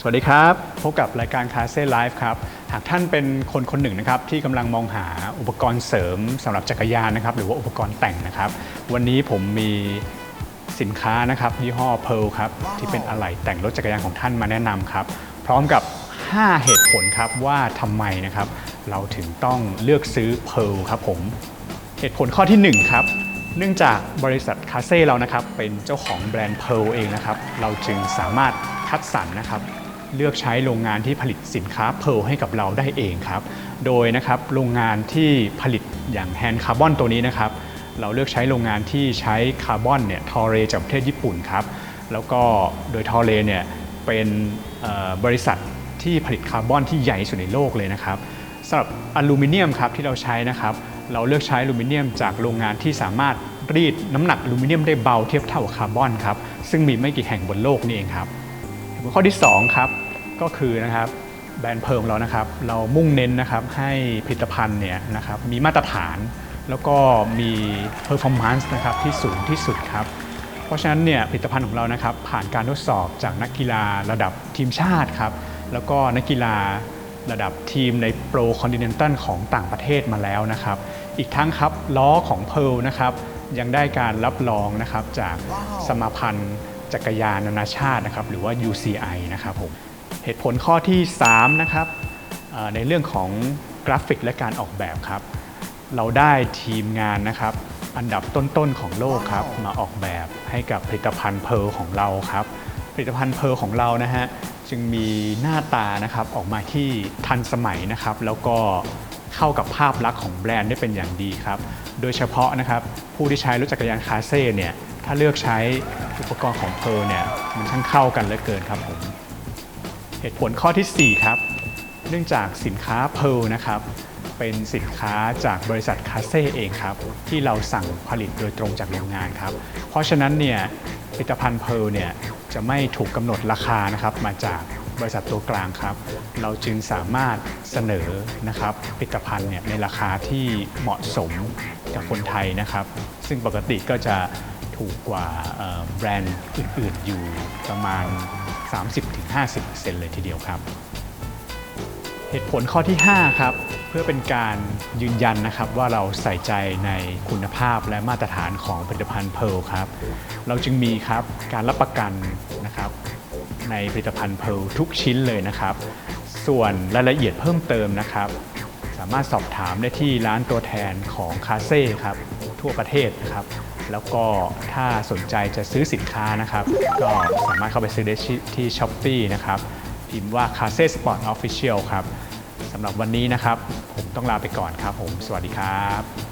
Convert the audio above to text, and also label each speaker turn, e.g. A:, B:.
A: สวัสดีครับ พบกับรายการคาเซ่ไลฟ์ครับ หากท่านเป็นคนคนหนึ่งนะครับที่กำลังมองหาอุปกรณ์เสริมสำหรับจักรยานนะครับ หรือว่าอุปกรณ์แต่งนะครับ วันนี้ผมมีสินค้านะครับยี่ห้อ Pearl ครับ ที่เป็นอะไหล่แต่งรถจักรยานของท่านมาแนะนำครับ พร้อมกับ 5 เหตุผลครับว่าทำไมนะครับ เราถึงต้องเลือกซื้อ Pearl ครับผม เหตุผลข้อที่ 1 ครับเนื่องจากบริษัทคาเซ่เรานะครับเป็นเจ้าของแบรนด์ Pearl เองนะครับ เราจึงสามารถคัดสรรนะครับ เลือกใช้โรงงานที่ผลิตสินค้า Pearl ให้กับเราได้เองครับ โดยนะครับโรงงานที่ผลิตอย่างแฮนด์คาร์บอนตัวนี้นะครับ เราเลือกใช้โรงงานที่ใช้คาร์บอนเนี่ยทอเรจากประเทศญี่ปุ่นครับ แล้วก็โดยทอเรเนี่ยเป็นบริษัทที่ผลิตคาร์บอนที่ใหญ่ที่สุดในโลกเลยนะครับสำหรับอลูมิเนียมครับที่เราใช้นะครับ เราเลือกใช้อลูมิเนียมจากโรงงานที่สามารถรีดน้ำหนักอลูมิเนียมได้เบาเทียบเท่าคาร์บอนครับซึ่งมีไม่กี่แห่งบนโลกนี่เองครับข้อที่ 2 ครับ ก็คือนะครับแบรนด์เพิร์มเรานะครับ เรามุ่งเน้นนะครับให้ผลิตภัณฑ์เนี่ยนะครับมีมาตรฐาน แล้วก็มี performance นะครับที่สูงที่สุดครับ เพราะฉะนั้นเนี่ยผลิตภัณฑ์ของเรานะครับผ่านการทดสอบจากนักกีฬาระดับทีมชาติครับ แล้วก็นักกีฬาระดับทีมในโปรคอนติเนนตัลของต่างประเทศมาแล้วนะครับ อีกทั้งครับล้อของเพ a ร์นะครับยังได้การรับรองนะครับจากสมาพันธ์จักรยานนานาชาตินะครับหรือว่า UCI นะครับผม เหตุผลข้อที่3นะครับในเรื่องของกราฟิกและการออกแบบครับ เราได้ทีมงานนะครับ อันดับต้นๆของโลกครับ มาออกแบบให้กับผลิตภัณฑ์เพลของเราครับ ผลิตภัณฑ์เพลของเรานะฮะจึงมีหน้าตานะครับออกมาที่ทันสมัยนะครับ แล้วก็เข้ากับภาพลักษณ์ของแบรนด์ได้เป็นอย่างดีครับ โดยเฉพาะนะครับผู้ที่ใช้รถจักรยานคาเซ่เนี่ยถ้าเลือกใช้อุปกรณ์ของเพลเนี่ยมันช่างเข้ากันเหลือเกินครับผม เหตุผลข้อทีสี่ 4 ครับ เนื่องจากสินค้าเพ a ร์นะครับ เป็นสินค้าจากบริษัทคาเซ่เองครับ ที่เราสั่งผลิตโดยตรงจากโรงงานครับ เพราะฉะนั้นเนี่ยผลิตภัณฑ์เพ a ร์เนี่ยจะไม่ถูกกำหนดราคานะครับมาจากบริษัทตัวกลางครับ เราจึงสามารถเสนอนะครับผลิตภัณฑ์เนี่ยในราคาที่เหมาะสมกับคนไทยนะครับ ซึ่งปกติก็จะถูกกว่าแบรนด์อื่นๆอยู่ประมาณ 30-50%เลยทีเดียวครับ เหตุผลข้อที่ 5 ครับ เพื่อเป็นการยืนยันนะครับว่าเราใส่ใจในคุณภาพและมาตรฐานของผลิตภัณฑ์เพ a ร์ครับ เราจึงมีครับการรับประกันนะครับในผลิตภัณฑ์เพ a ร์ทุกชิ้นเลยนะครับ ส่วนรายละเอียดเพิ่มเติมนะครับ สามารถสอบถามได้ที่ร้านตัวแทนของคาเซ่ครับทั่วประเทศนะครับ แล้วก็ถ้าสนใจจะซื้อสินค้านะครับ ก็สามารถเข้าไปซื้อได้ที่ช้อปปีนะครับพิมพ์ว่า c a s e Sport Official ครับสำหรับวันนี้นะครับ ผมต้องลาไปก่อนครับผม สวัสดีครับ